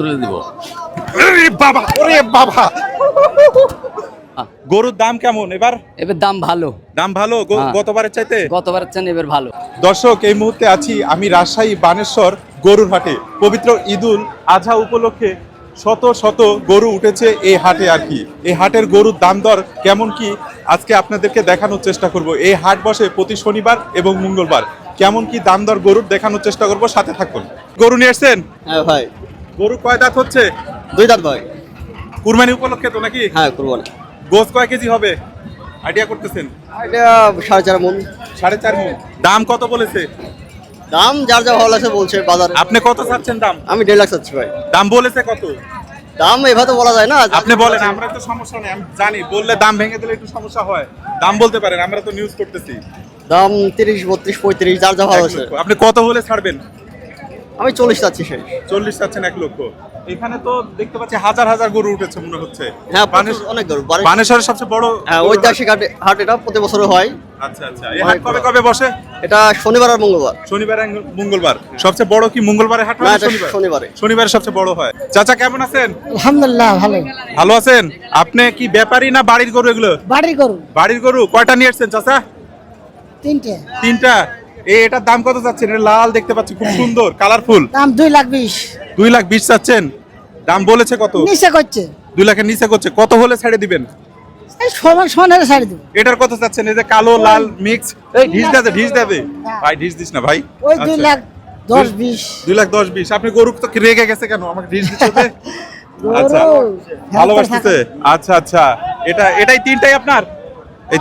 তুলে দিব। বাবা ওরে বাবা। গরুর দাম কেমন? এবার? এবার দাম ভালো। দাম ভালো? হ্যাঁ। গতবারের চাইতে? গতবার চেন এবার ভালো। দর্শক এই মুহূর্তে আছি আমি রাজশাহী বানেশ্বর গরুর হাটে। পবিত্র ঈদুল আজহা উপলক্ষে শত শত গরু উঠেছে এই হাটে আর কি। এই হাটের গরুর দাম দর কেমন কি? আজকে আপনাদেরকে দেখানোর চেষ্টা করব। এই হাট বসে প্রতি শনিবার এবং মঙ্গলবার। কেমন কি দাম দর গরুর দেখানোর চেষ্টা করব সাথে থাকুন। গরু নিয়ে এসছেন হ্যাঁ ভাই। গরু কয় দাঁত হচ্ছে? দুই দাঁত ভাই। কুরবানি উপলক্ষে তো নাকি? হ্যাঁ কুরবানি। গোস কয় কেজি হবে? আইডিয়া করতেছেন? এটা সাড়ে চার মন। সাড়ে চার মণ দাম কত বলেছে? দাম যার যা ভালো আছে বলছে বাজারে। আপনি কত চাচ্ছেন দাম? আমি দেড় লাখ চাচ্ছি ভাই। দাম বলেছে কত? দাম এভাবে তো বলা যায় না আপনি বলেন আমরা তো সমস্যা নেই আমি জানি বললে দাম ভেঙে দিলে একটু সমস্যা হয়। দাম বলতে পারেন আমরা তো নিউজ করতেছি। দাম তিরিশ বত্রিশ পঁয়ত্রিশ যার যা ভালো আছে। আপনি কত হলে ছাড়বেন? আমি চল্লিশ চাচ্ছি সেই চল্লিশ চাচ্ছেন এক লক্ষ। এখানে তো দেখতে পাচ্ছি হাজার হাজার গরু উঠেছে মনে হচ্ছে। হ্যাঁ বানেশ- অনেক গরু। বানেশ্বরের সবচেয়ে বড় হ্যাঁ ঐতিহাসিক হাট হাট এটা প্রতি বছর হয়। আচ্ছা আচ্ছা। এই হাট কবে কবে বসে? এটা শনিবার আর মঙ্গলবার। শনিবার আর মঙ্গলবার। সবচেয়ে বড় কি মঙ্গলবারে হাট হয় শনিবার? শনিবারে। শনিবারে সবচেয়ে বড় হয়। চাচা কেমন আছেন? আলহামদুলিল্লাহ ভালো। ভালো আছেন? আপনি কি ব্যাপারী না বাড়ির গরু এগুলো? বাড়ি করু বাড়ির গরু? কয়টা নিয়ে এসছেন চাচা? তিনটে। তিনটা? এ এটার দাম কত চাচ্ছেন? এটা লাল দেখতে পাচ্ছি খুব সুন্দর কালারফুল দাম দুই লাখ বিশ। দুই লাখ বিশ চাচ্ছেন? দাম বলেছে কত? নিচে করছে। দুই লাখের নিচে করছে। কত হলে ছেড়ে দিবেন? সমান সমান হলে ছাড়ি দেবো। এটার কত চাচ্ছেন? এই যে কালো লাল মিক্স এই ঢিস দেবে ঢিস দেবে? ভাই ঢিস দিস না ভাই। ওই দুই আচ্ছা। লাখ দশ বিশ। দুই লাখ দশ বিশ। আপনি গরু তো রেগে গেছে কেন? আমাকে ঢিস দিচ্ছে আচ্ছা। ভালোবাসতেছে? আচ্ছা আচ্ছা। এটা এটাই তিনটাই আপনার? এই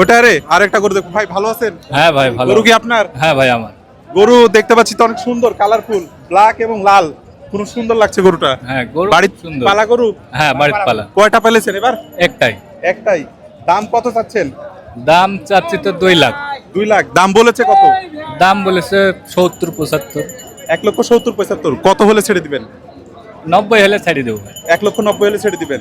ওটা রে আরেকটা গরু দেখো। ভাই ভালো আছেন? হ্যাঁ ভাই ভালো। গরু কি আপনার? হ্যাঁ ভাই আমার। গরু দেখতে পাচ্ছি তো অনেক সুন্দর কালারফুল ব্ল্যাক এবং লাল। খুব সুন্দর লাগছে গরুটা? হ্যাঁ গরু বাড়ির সুন্দর। পালা গরু? হ্যাঁ বাড়ির পালা। কয়টা পেলেছেন এবার? একটাই। একটাই। দাম কত চাচ্ছেন? দাম চাচ্ছি তো দুই লাখ। দুই লাখ। দাম বলেছে কত? দাম বলেছে সত্তর পঁচাত্তর। এক লক্ষ সত্তর পঁচাত্তর। কত হলে ছেড়ে দিবেন? নব্বই হলে ছাড়ি দেবো এক লক্ষ নব্বই হলে ছেড়ে দিবেন।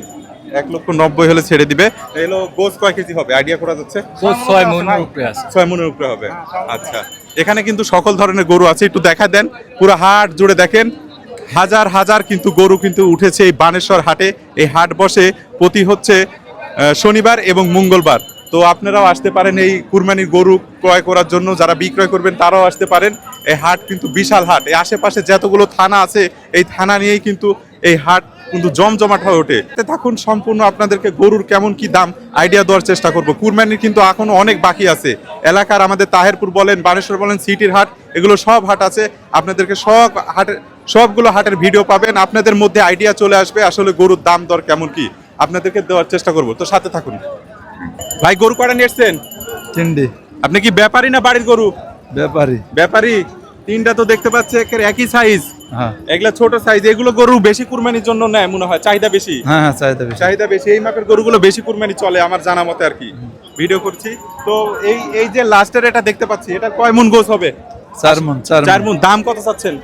এক লক্ষ নব্বই হলে ছেড়ে দিবে। এলো গোস কয় কেজি হবে? আইডিয়া করা যাচ্ছে? ছয় মনের উপরে আছে। ছয় মনের উপরে হবে। আচ্ছা। এখানে কিন্তু সকল ধরনের গরু আছে একটু দেখা দেন। পুরো হাট জুড়ে দেখেন হাজার হাজার কিন্তু গরু কিন্তু উঠেছে এই বানেশ্বর হাটে। এই হাট বসে প্রতি হচ্ছে শনিবার এবং মঙ্গলবার। তো আপনারাও আসতে পারেন এই কুরবানির গরু ক্রয় করার জন্য যারা বিক্রয় করবেন তারাও আসতে পারেন। এই হাট কিন্তু বিশাল হাট। এই আশেপাশে যতগুলো থানা আছে এই থানা নিয়েই কিন্তু এই হাট কিন্তু জমজমাট হয়ে ওঠে। থাকুন সম্পূর্ণ আপনাদেরকে গরুর কেমন কি দাম আইডিয়া দেওয়ার চেষ্টা করব। কুরবানির কিন্তু এখনও অনেক বাকি আছে। এলাকার আমাদের তাহেরপুর বলেন বানেশ্বর বলেন সিটির হাট এগুলো সব হাট আছে। আপনাদেরকে সব হাটের সবগুলো হাটের ভিডিও পাবেন। আপনাদের মধ্যে আইডিয়া চলে আসবে আসলে গরুর দাম দর কেমন কি। আপনাদেরকে দেওয়ার চেষ্টা করব। তো সাথে থাকুন। ভাই গরু কটা নিয়েছেন তিনটে। আপনি কি ব্যাপারী না বাড়ির গরু? ব্যাপারী। ব্যাপারী। তিনটা তো দেখতে পাচ্ছে একই সাইজ এগুলা ছোট সাইজ এগুলো গরু বেশি কুরবানির জন্য নেয় মনে হয় চাহিদা বেশি? হ্যাঁ হ্যাঁ চাহিদা বেশি। চাহিদা বেশি এই মাপের গরুগুলো বেশি কুরবানি চলে আমার জানা মতে আর কি। ভিডিও করছি। তো এই এই যে লাস্টের এটা দেখতে পাচ্ছি এটা কয় মন গোস হবে? চার মন চার মন দাম কত চাচ্ছেন?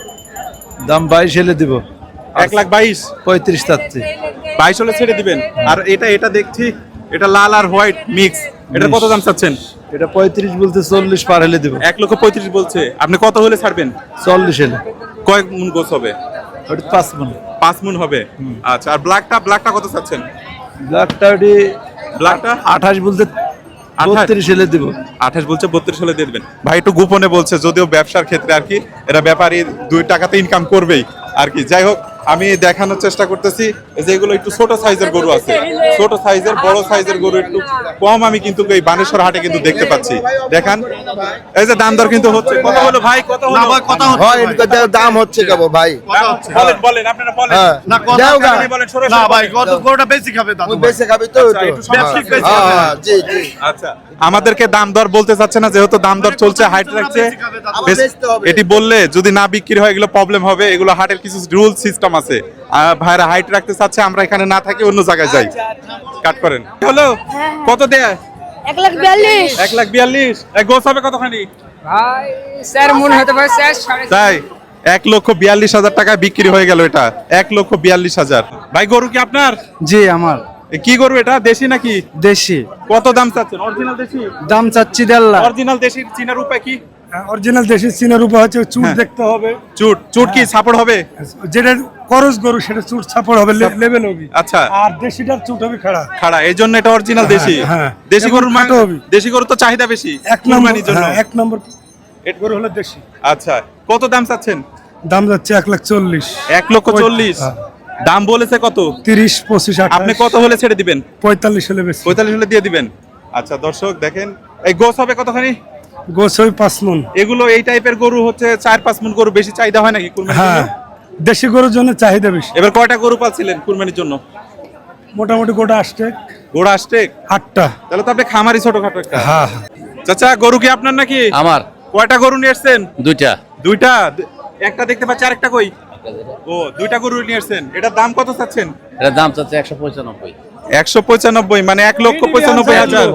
দাম বাইশ হলে দিব। এক লাখ বাইশ? পঁয়ত্রিশ চাচ্ছি। বাইশ হলে ছেড়ে দিবেন। আর এটা এটা দেখছি এটা লাল আর হোয়াইট মিক্স। এটা কত দাম চাচ্ছেন? এটা পঁয়ত্রিশ বলতে চল্লিশ পার হলে দিব। এক লক্ষ পঁয়ত্রিশ বলছে। আপনি কত হলে ছাড়বেন? চল্লিশ হলে। কয়েক মন গোস হবে। ওটা পাঁচ মন। পাঁচ মন হবে? আচ্ছা আর ব্ল্যাকটা ব্ল্যাকটা কত চাচ্ছেন? ব্ল্যাকটা ওটি ব্ল্যাকটা? আঠাশ বলতে? বত্রিশ হলে দিব। আঠাশ বলছে বত্রিশ হলে দিয়ে দেবেন। ভাই একটু গোপনে বলছে যদিও ব্যবসার ক্ষেত্রে আর কি এরা ব্যাপারী দুই টাকাতে ইনকাম করবেই আর কি। যাই হোক আমি দেখানোর চেষ্টা করতেছি। এই যে এগুলো একটু ছোট সাইজের গরু আছে। ছোট সাইজের বড় সাইজের গরু একটু কম আমি কিন্তু এই বানেশ্বর হাটে কিন্তু দেখতে পাচ্ছি। দেখান এই যে দাম দর কিন্তু হচ্ছে। কত হলো ভাই? কত হলো? কত হয় এদিকে দাম হচ্ছে কেবল ভাই। বলেন বলেন আপনারা বলেন। হ্যাঁ। আপনি বলেন সরাসরি বলেন। গরুটা বেশি খাবে দাদু বেশি খাবে তো আচ্ছা, একটু। বেশি হ্যাঁ, খাবে। হ্যাঁ, জি জি। আচ্ছা আমাদেরকে দাম দর বলতে চাচ্ছে না যেহেতু দাম দর চলছে হাইট রাখছে। এটি বললে যদি না বিক্রি হয় এগুলো প্রবলেম হবে। এগুলো হাটের কিছু রুল সিস্টেম আছে। ভাইরা হাইট রাখতে চাচ্ছে আমরা এখানে না থাকি অন্য জায়গায় যাই। কাট করেন। হ্যালো কত দেয়? এক লাখ বিয়াল্লিশ। এক লাখ বিয়াল্লিশ। এক গোছ হবে কতখানি? ভাই স্যার মনে হতে পারে স্যার তাই? এক লক্ষ বিয়াল্লিশ হাজার টাকা বিক্রি হয়ে গেল এটা। এক লক্ষ বিয়াল্লিশ হাজার। ভাই গরু কি আপনার? জি আমার। কি গরু এটা? দেশি নাকি? দেশি। কত দাম চাচ্ছেন? অরিজিনাল দেশি? দাম চাচ্ছি দেড় লাখ। অরিজিনাল দেশি চিনার উপায় কি? অরিজিনাল দেশি চীনের উপর হচ্ছে চুট হ্যাঁ। দেখতে হবে। চুট চুট কি সাপোর্ট হবে? যেটা করস গরু সেটা চুট ছাপড় হবে লেভেল হবে আচ্ছা। আর দেশিটার চুট হবে খাড়া। খাড়া এই জন্য এটা অরিজিনাল দেশি। হ্যাঁ। দেশি গরুর খাটো মা- হবে। দেশি গরু তো চাহিদা বেশি এক নম্বর জন্য। হ্যাঁ, এক নম্বর গরু হলো দেশি। আচ্ছা কত দাম চাচ্ছেন? দাম যাচ্ছে এক লাখ চল্লিশ। এক লক্ষ চল্লিশ। হ্যাঁ। দাম বলেছে কত? তিরিশ পঁচিশ আপনি কত হলে ছেড়ে দিবেন? পঁয়তাল্লিশ হলে বেশি। পঁয়তাল্লিশ হলে দিয়ে দিবেন। আচ্ছা দর্শক দেখেন এই গোস হবে কতখানি? গোছ হবে পাঁচ মন। এগুলো এই টাইপের গরু হচ্ছে চার পাঁচ মন গরু বেশি চাহিদা হয় নাকি হ্যাঁ দেশি গরুর জন্য চাহিদা বেশি। এবার কয়টা গরু পালছিলেন কুরবানির জন্য? মোটামুটি গোটা গোড়া আসতে আটটা। তাহলে তো আপনি খামারি ছোটখাটো একটা। হ্যাঁ হ্যাঁ। চাচা গরু কি আপনার নাকি? আমার। কয়টা গরু নিয়ে এসছেন দুইটা। দুইটা? একটা দেখতে পাচ্ছি আরেকটা কই? ও দুইটা গরু নিয়ে এসছেন এটার দাম কত চাচ্ছেন? এটার দাম চাচ্ছে একশো পঁচানব্বই। একশো পঁচানব্বই মানে এক লক্ষ পঁচানব্বই হাজার।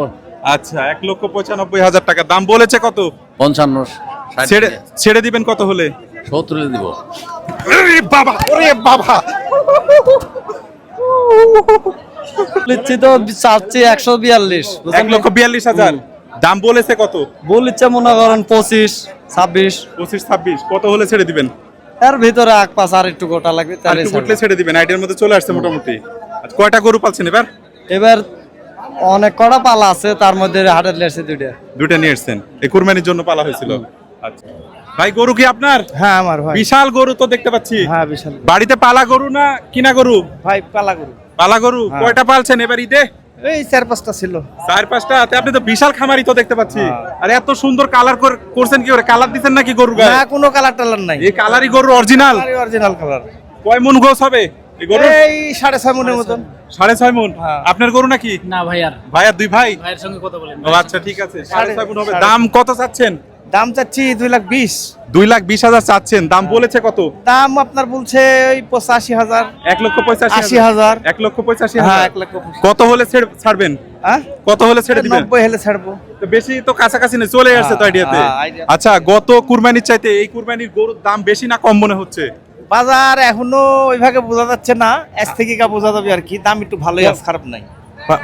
আচ্ছা এক লক্ষ পঁচানব্বই হাজার টাকা। দাম বলেছে কত? পঞ্চান্ন ছেড়ে ছেড়ে দিবেন কত হলে? সত্তর দিব। বাবা ওরে বাবা। লিচ্ছি তো চাচ্ছি একশো বিয়াল্লিশ এক লক্ষ বিয়াল্লিশ হাজার। দাম বলেছে কত? বলিচ্ছে মনে করেন পঁচিশ ছাব্বিশ। পঁচিশ ছাব্বিশ। কত হলে ছেড়ে দিবেন? এর ভিতরে এক পাঁচ আর একটু গোটা লাগবে আর তাহলে ছেড়ে দিবেন আইডিয়ার মধ্যে চলে আসছে মোটামুটি। আচ্ছা, কয়টা গরু পাচ্ছেন এবার? এবার অনেক কটা পালা আছে তার মধ্যে হাটের লেসে দুইটা। দুইটা নিয়ে এসছেন এই কুরবানির জন্য পালা হয়েছিল। আচ্ছা। ভাই গরু কি আপনার? হ্যাঁ আমার ভাই। বিশাল গরু তো দেখতে পাচ্ছি। হ্যাঁ বিশাল বাড়িতে পালা গরু না কিনা গরু? ভাই পালা গরু। পালা গরু? হ্যাঁ। কয়টা পালছেন এবার ঈদে? এই চার পাঁচটা ছিল। চার পাঁচটা? আপনি তো বিশাল খামারি তো দেখতে পাচ্ছি। হ্যাঁ। আর এত সুন্দর কালার করছেন কি করে কালার দিচ্ছেন নাকি গরু না কোনো কালার টালার নাই। এই কালারই গরু অরিজিনাল অরিজিনাল কালার। কয় মন গোস হবে? এই সাড়ে ছয় মনের মতন। সাড়ে ছয় মন? হ্যাঁ। আপনার গরু নাকি? না ভাইয়ার। ভাই দুই ভাই? ভাইয়ের সঙ্গে কথা বলেন। ও আচ্ছা ঠিক আছে। সাড়ে সাড়ে- ছয় মন হবে। দাম কত চাচ্ছেন? দাম চাচ্ছি দুই লাখ বিশ। দুই লাখ বিশ হাজার চাচ্ছেন। দাম বলেছে কত? দাম আপনার বলছে ওই পঁচাশি হাজার। এক লক্ষ পঁচাশি হাজার। এক লক্ষ পঁচাশি হ্যাঁ এক লক্ষ কত হলে ছাড়বেন? হ্যাঁ? কত হলে ছেড়ে দিবেন? নব্বই হলে ছাড়বো। বেশি তো কাছাকাছি নেই চলে আসছে তো হ্যাঁ, আইডিয়াতে হ্যাঁ, আচ্ছা গত কুরবানির চাইতে এই কুরবানির গরুর দাম বেশি না কম মনে হচ্ছে? বাজার এখনও ওইভাবে বোঝা যাচ্ছে না। এস থেকে কা বোঝা যাবে আর কি। দাম একটু ভালোই আছে খারাপ নাই।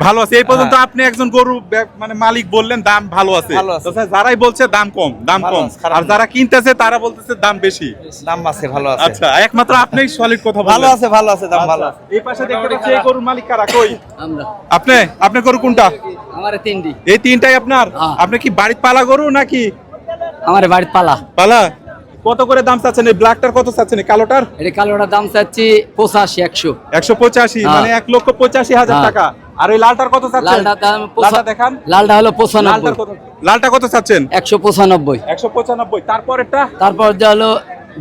ভালো আছে। এই পর্যন্ত আপনি একজন গরু মানে মালিক বললেন দাম ভালো আছে। যারাই বলছে দাম কম দাম কম। আর যারা কিনতেছে তারা বলতেছে দাম বেশি। দাম আছে ভালো আছে। আচ্ছা একমাত্র আপনিই সলিড কথা ভালো আছে ভালো আছে দাম ভালো আছে। এই পাশে দেখতে পাচ্ছি এই গরুর মালিক কারা? কই? আমরা। আপনি আপনি গরু কোনটা? আমার তিনটি। এই তিনটাই আপনার? হ্যাঁ। আপনি কি বাড়িতে পালা গরু নাকি? আমার বাড়ির পালা। পালা? কত করে দাম চাচ্ছেন? এই ব্ল্যাকটার কত চাচ্ছেন? এই কালোটার? এটা কালোটার দাম চাচ্ছি পঁচাশি একশো। একশো পঁচাশি হ্যাঁ। মানে এক লক্ষ পঁচাশি হাজার হ্যাঁ। টাকা। আর ওই লালটার কত চাচ্ছেন? লালটার দাম লালটা দেখান। লালটা হলো লালটার পঁচানব্বই কত লালটা কত চাচ্ছেন? একশো পঁচানব্বই। একশো পঁচানব্বই। তারপরেরটা? তারপর যে হলো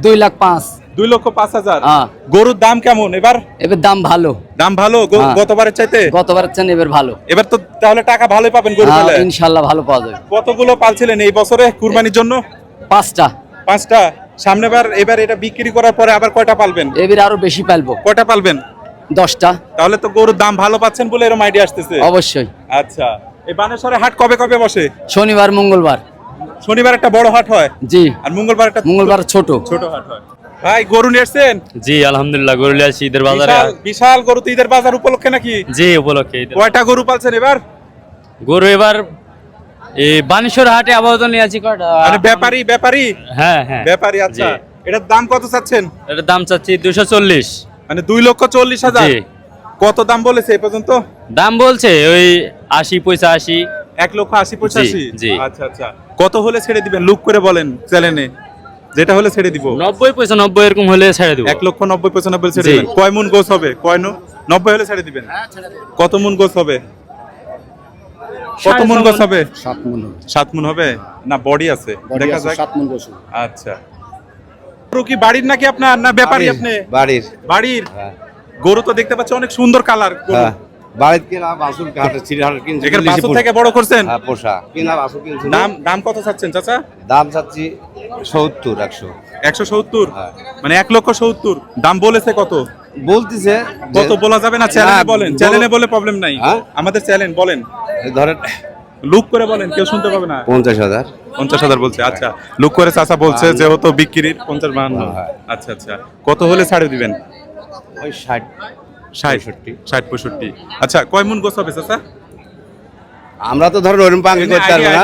দুই লাখ পাঁচ। দুই লক্ষ পাঁচ হাজার। হ্যাঁ। গরুর দাম কেমন? এবার? এবার দাম ভালো। দাম ভালো। গতবারের চাইতে? গতবার চেন এবার ভালো। এবার তো তাহলে টাকা ভালোই পাবেন গরু ইনশাল্লাহ ভালো পাওয়া যাবে। কতগুলো পালছিলেন এই বছরে কুরবানির জন্য? পাঁচটা। পাঁচটা সামনেবার এবার এটা বিক্রি করার পরে আবার কয়টা পালবেন? এবার আরও বেশি পালবো। কয়টা পালবেন? দশটা। তাহলে তো গরুর দাম ভালো পাচ্ছেন বলে এরকম আইডিয়া আসতেছে। অবশ্যই। আচ্ছা এই বানেশ্বরে হাট কবে কবে বসে? শনিবার মঙ্গলবার। শনিবার একটা বড় হাট হয়? জি। আর মঙ্গলবার একটা মঙ্গলবার ছোট ছোট। হাট হয়। ভাই গরু নিয়ে এসছেন জি আলহামদুলিল্লাহ গরু লিয়ে আসছি ঈদের বাজারে। বিশাল গরু তো ঈদের বাজার উপলক্ষে নাকি? জি উপলক্ষে কয়টা গরু পালছেন এবার? গরু এবার এই বানেশ্বর হাটে আপাতত নিয়ে আছি মানে ব্যাপারী ব্যাপারী। হ্যাঁ হ্যাঁ। ব্যাপারী আচ্ছা। জি। এটার দাম কত চাচ্ছেন? এটার দাম চাচ্ছি দুশো চল্লিশ। মানে দুই লক্ষ চল্লিশ হাজার? জি। কত দাম বলেছে এই পর্যন্ত? দাম বলছে ওই আশি পঁচাশি এক লক্ষ আশি পঁচাশি জি। আচ্ছা আচ্ছা। কত হলে ছেড়ে দিবেন? লুক করে বলেন চ্যানেলে। যেটা হলে ছেড়ে দিব। নব্বই পঁচানব্বই এরকম হলে ছেড়ে দেবো। এক লক্ষ নব্বই পঁচানব্বই ছেড়ে জি। দিবেন। কয় মুন গোছ হবে? কয় নু নব্বই হলে ছেড়ে দিবেন। কত মুন গোছ হবে? কত মুন গোছ হবে? সাত মন সাত মুন হবে? না বডি আছে। দেখা যাক। সাত মন আচ্ছা। গরু কি বাড়ির নাকি আপনার না ব্যাপারী আপনি? বাড়ির। বাড়ির? গরু তো দেখতে পাচ্ছি অনেক সুন্দর কালার হ্যাঁ। বাড়ির কিনা বাসুর কাটে কিনছি এখানে বাসুর থেকে বড় করছেন? হ্যাঁ পোষা। কিনা বাসুর কিনছি। দাম দাম কত চাচ্ছেন চাচা? দাম চাচ্ছি সত্তর একশো। একশো সত্তর? হ্যাঁ। মানে এক লক্ষ সত্তর। দাম বলেছে কত? বলতেছে কত বলা যাবে না? চ্যানেলে বলেন। চ্যানেলে বলে প্রবলেম নাই। হ্যাঁ? আমাদের চ্যানেল বলেন। ধরেন লুক করে বলেন কেউ শুনতে পাবে না। পঞ্চাশ হাজার। পঞ্চাশ হাজার বলছে আচ্ছা। লুক করে চাচা বলছে যেহেতু বিক্রির পঞ্চাশ বাহান্ন। হ্যাঁ। আচ্ছা আচ্ছা। কত হলে ছাড়ে দিবেন? ওই ষাট ষাট। পঁয়ষট্টি। ষাট পঁয়ষট্টি। আচ্ছা কয় মুন গোছ হবে চাচা? আমরা তো ধরুন ওরকম পাঙ্গি করতে পারব না?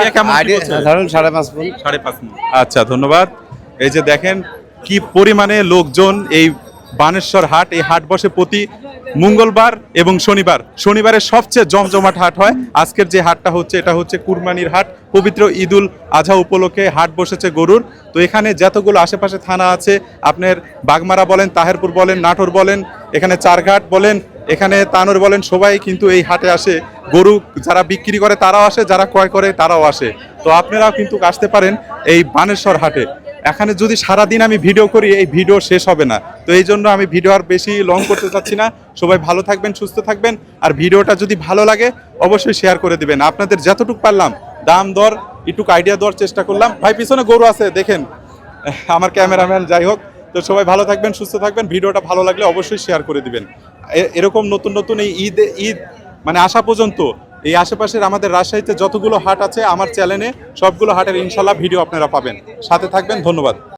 ধরুন সাড়ে পাঁচ ফুট সাড়ে পাঁচ আচ্ছা ধন্যবাদ। এই যে দেখেন কি পরিমাণে লোকজন এই বানেশ্বর হাট এই হাট বসে প্রতি মঙ্গলবার এবং শনিবার। শনিবারের সবচেয়ে জমজমাট হাট হয়। আজকের যে হাটটা হচ্ছে, এটা হচ্ছে কুরবানির হাট। পবিত্র ঈদুল আজহা উপলক্ষে হাট বসেছে গরুর। তো এখানে যতগুলো আশেপাশে থানা আছে, আপনার বাগমারা বলেন, তাহেরপুর বলেন, নাটোর বলেন, এখানে চারঘাট বলেন, এখানে তানোর বলেন, সবাই কিন্তু এই হাটে আসে। গরু যারা বিক্রি করে, তারাও আসে, যারা ক্রয় করে, তারাও আসে। তো আপনারাও কিন্তু আসতে পারেন এই বানেশ্বর হাটে। এখানে যদি সারা দিন আমি ভিডিও করি, এই ভিডিও শেষ হবে না। তো এই জন্য আমি ভিডিও আর বেশি লং করতে চাচ্ছি না। সবাই ভালো থাকবেন, সুস্থ থাকবেন। আর ভিডিওটা যদি ভালো লাগে, অবশ্যই শেয়ার করে দিবেন। আপনাদের যতটুকু পারলাম, দাম দর একটু আইডিয়া দেওয়ার চেষ্টা করলাম। ভাই, পিছনে গরু আছে, দেখেন। আমার ক্যামেরাম্যান যাই হোক। তো সবাই ভালো থাকবেন, সুস্থ থাকবেন। ভিডিওটা ভালো লাগলে অবশ্যই শেয়ার করে দিবেন। এরকম নতুন নতুন এই ঈদ ঈদ মানে আসা পর্যন্ত, এই আশেপাশের আমাদের রাজশাহীতে যতগুলো হাট আছে, আমার চ্যানেলে সবগুলো হাটের ইনশাল্লাহ ভিডিও আপনারা পাবেন। সাথে থাকবেন, ধন্যবাদ।